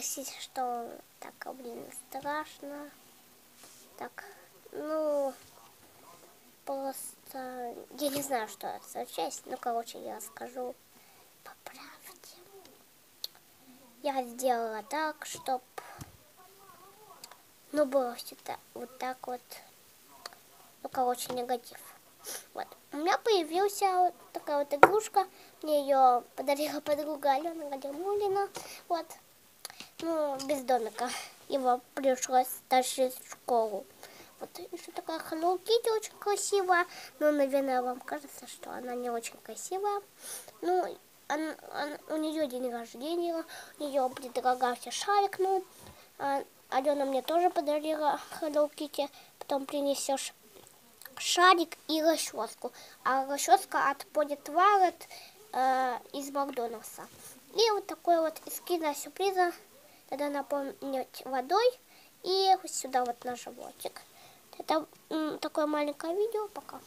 согласитесь, что так, а, блин, страшно. Так, ну, просто я не знаю, что это часть. Ну, короче, я скажу по правде. Я сделала так, чтоб, ну, было все вот так вот. Ну, короче, негатив. Вот. У меня появился вот такая вот игрушка. Мне ее подарила подруга Алена Гадермулина. Вот. Ну, без домика. Его пришлось тащить в школу. Вот еще такая Hello Kitty очень красивая. Но, наверное, вам кажется, что она не очень красивая. Ну, он, он, у нее день рождения, у нее предлагался шарик. Ну, а, Алена мне тоже подарила Hello Kitty. Потом принесешь шарик и расческу. А расческа от Body Toilet э, из Макдональдса. И вот такой вот из киносюрприза тогда наполнить водой и сюда вот на животик. Это такое маленькое видео пока.